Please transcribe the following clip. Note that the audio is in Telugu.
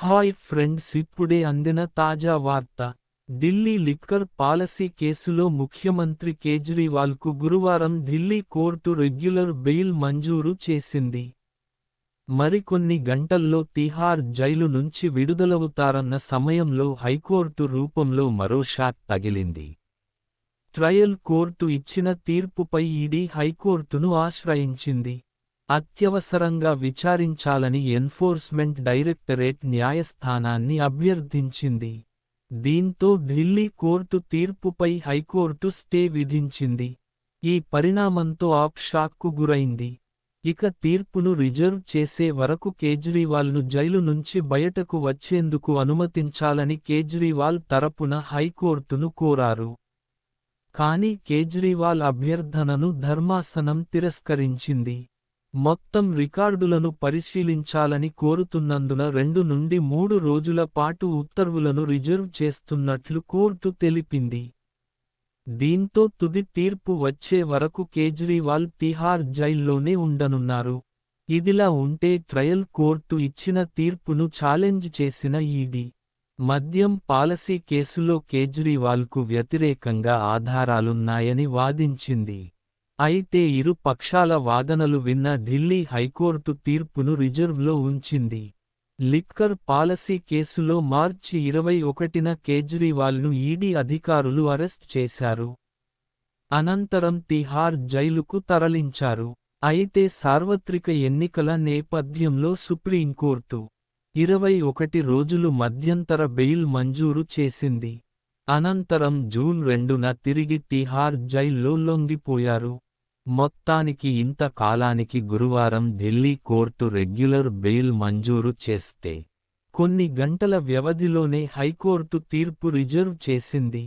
హాయ్ ఫ్రెండ్స్ ఇప్పుడే అందిన తాజా వార్త. ఢిల్లీ లిక్కర్ పాలసీ కేసులో ముఖ్యమంత్రి కేజ్రీవాల్కు గురువారం ఢిల్లీ కోర్టు రెగ్యులర్ బెయిల్ మంజూరు చేసింది. మరికొన్ని గంటల్లో తిహార్ జైలు నుంచి విడుదలవుతారన్న సమయంలో హైకోర్టు రూపంలో మరో షాక్ తగిలింది. ట్రయల్ కోర్టు ఇచ్చిన తీర్పుపై ఈడీ హైకోర్టును ఆశ్రయించింది. అత్యవసరంగా విచారించాలని ఎన్ఫోర్స్మెంట్ డైరెక్టరేట్ న్యాయస్థానాన్ని అభ్యర్థించింది. దీంతో ఢిల్లీ కోర్టు తీర్పుపై హైకోర్టు స్టే విధించింది. ఈ పరిణామంతో ఆప్ షాక్కు గురైంది. ఇక తీర్పును రిజర్వ్ చేసే వరకు కేజ్రీవాల్ను జైలు నుంచి బయటకు వచ్చేందుకు అనుమతించాలని కేజ్రీవాల్ తరపున హైకోర్టును కోరారు. కానీ కేజ్రీవాల్ అభ్యర్థనను ధర్మాసనం తిరస్కరించింది. మొత్తం రికార్డులను పరిశీలించాలని కోరుతున్నందున రెండు నుండి మూడు రోజుల పాటు ఉత్తర్వులను రిజర్వ్ చేస్తున్నట్లు కోర్టు తెలిపింది. దీంతో తుది తీర్పు వచ్చే వరకు కేజ్రీవాల్ తిహార్ జైల్లోనే ఉండనున్నారు. ఇదిలా ఉంటే ట్రయల్ కోర్టు ఇచ్చిన తీర్పును ఛాలెంజ్ చేసిన ఈడీ. మద్యం పాలసీ కేసులో కేజ్రీవాల్కు వ్యతిరేకంగా ఆధారాలున్నాయని వాదించింది. అయితే ఇరు పక్షాల వాదనలు విన్న ఢిల్లీ హైకోర్టు తీర్పును రిజర్వ్లో ఉంచింది. లిక్కర్ పాలసీ కేసులో మార్చి ఇరవై ఒకటిన కేజ్రీవాల్ను ఈడీ అధికారులు అరెస్ట్ చేశారు. అనంతరం తిహార్ జైలుకు తరలించారు. అయితే సార్వత్రిక ఎన్నికల నేపథ్యంలో సుప్రీంకోర్టు ఇరవై ఒకటి రోజులు మధ్యంతర బెయిల్ మంజూరు చేసింది. అనంతరం జూన్ రెండున తిరిగి తిహార్ జైల్లో లొంగిపోయారు. మొత్తానికి ఇంత కాలానికి గురువారం ఢిల్లీ కోర్టు రెగ్యులర్ బెయిల్ మంజూరు చేస్తే కొన్ని గంటల వ్యవధిలోనే హైకోర్టు తీర్పు రిజర్వ్ చేసింది.